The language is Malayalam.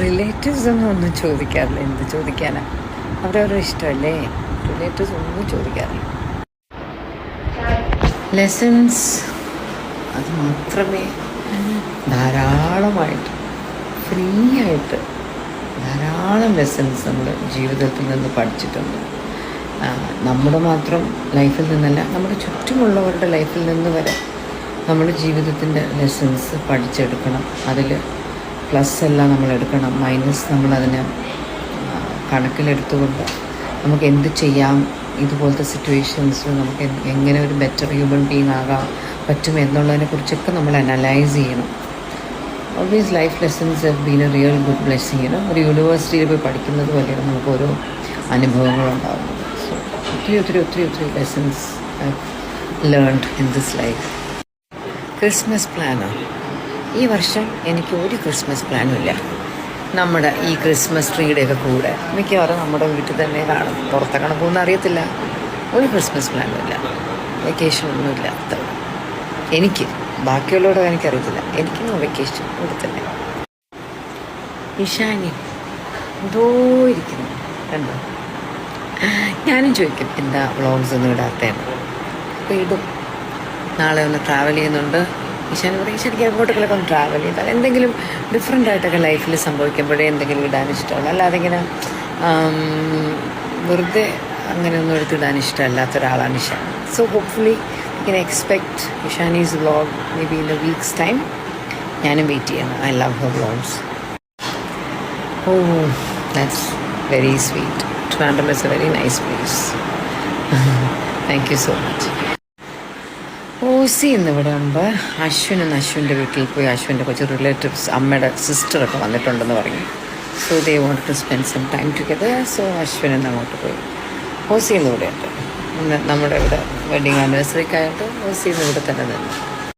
റിലേറ്റീവ്സ് ഒന്നും ഒന്നും ചോദിക്കാറില്ല? എന്ത് ചോദിക്കാനാ? അവരവരുടെ ഇഷ്ടമല്ലേ? റിലേറ്റീവ്സ് ഒന്നും ചോദിക്കാറില്ല. ലെസൺസ് അത് മാത്രമേ ധാരാളമായിട്ട് ഫ്രീ ആയിട്ട് ധാരാളം ലെസൺസ് നമ്മൾ ജീവിതത്തിൽ നിന്ന് പഠിച്ചിട്ടുണ്ട്. നമ്മുടെ മാത്രം ലൈഫിൽ നിന്നല്ല നമ്മുടെ ചുറ്റുമുള്ളവരുടെ ലൈഫിൽ നിന്ന് വരെ നമ്മുടെ ജീവിതത്തിന്റെ ലെസൺസ് പഠിച്ചെടുക്കണം. അതിൽ പ്ലസ് എല്ലാം നമ്മൾ എടുക്കണം. മൈനസ് നമ്മളതിന് കണക്കിലെടുത്തുകൊണ്ട് നമുക്ക് എന്ത് ചെയ്യാം? ഇതുപോലത്തെ സിറ്റുവേഷൻസ് നമുക്ക് എങ്ങനെ ഒരു ബെറ്റർ ഹ്യൂമൻ ബീങ് ആകാം? പറ്റും എന്നുള്ളതിനെ കുറിച്ചൊക്കെ നമ്മൾ അനലൈസ് ചെയ്യണം. Always life lessons have been a real good blessing ആണ് ഒരു യൂണിവേഴ്സിറ്റിയിൽ പോയി പഠിക്കുന്നത് പോലെയാണ് നമുക്ക് ഓരോ അനുഭവങ്ങളുണ്ടാകുന്നത് സോ ഒത്തിരി ഒത്തിരി ഒത്തിരി ഒത്തിരി lessons learned in this life Christmas പ്ലാനോ ഈ വർഷം എനിക്ക് ഒരു ക്രിസ്മസ് പ്ലാനും ഇല്ല നമ്മുടെ ഈ ക്രിസ്മസ് ട്രീയുടെയൊക്കെ കൂടെ മിക്കവാറും നമ്മുടെ വീട്ടിൽ തന്നെ കാണും. പുറത്തെ കണക്കൊന്നും അറിയത്തില്ല. ഒരു ക്രിസ്മസ് പ്ലാനും ഇല്ല വെക്കേഷൻ ഒന്നുമില്ല അത്ര എനിക്ക് ബാക്കിയുള്ളവരുടെ എനിക്കറിയത്തില്ല എനിക്ക് വെക്കേഷൻ ഇവിടെ തന്നെ. ഇഷാനി എന്തോ ഇരിക്കുന്നു. കണ്ടോ? ഞാനും ചോദിക്കും എന്താ വ്ളോഗ്സ് ഒന്നും ഇടാത്തേന്ന് അപ്പോൾ ഇടും. നാളെ ഒന്ന് ട്രാവൽ ചെയ്യുന്നുണ്ട്. ഈശാൻ പറയും ശരിക്കും അങ്ങോട്ടൊക്കെ ഒന്ന് ട്രാവൽ ചെയ്താൽ എന്തെങ്കിലും ഡിഫറെന്റ് ആയിട്ടൊക്കെ ലൈഫിൽ സംഭവിക്കുമ്പോഴേ എന്തെങ്കിലും ഇടാൻ ഇഷ്ടമുള്ളൂ. അല്ലാതെ ഇങ്ങനെ വെറുതെ അങ്ങനെയൊന്നും എടുത്തിടാൻ ഇഷ്ടമല്ലാത്ത ഒരാളാണ് Ishan so hopefully can expect Ishani's vlog maybe in a week's time ഞാനും വെയിറ്റ് ചെയ്യണം I love her vlogs oh that's very sweet Trivandrum is a very nice place thank you so much Aussie എന്നിവിടെ ഉണ്ട്. അശ്വിൻ എന്ന് അശ്വിന്റെ വീട്ടിൽ പോയി അശ്വിന്റെ കുറച്ച് റിലേറ്റീവ്സ് അമ്മയുടെ സിസ്റ്ററൊക്കെ വന്നിട്ടുണ്ടെന്ന് പറഞ്ഞു. So they want to spend some time together so Ashwin എന്ന് അങ്ങോട്ട് പോയി. ഓസി എന്നിവിടെ ഉണ്ട്. നമ്മുടെ ഇവിടെ വെഡിങ് ആനിവേഴ്സറിക്കായിട്ട് ഓസി എന്നിവിടെ തന്നെ നിന്നു.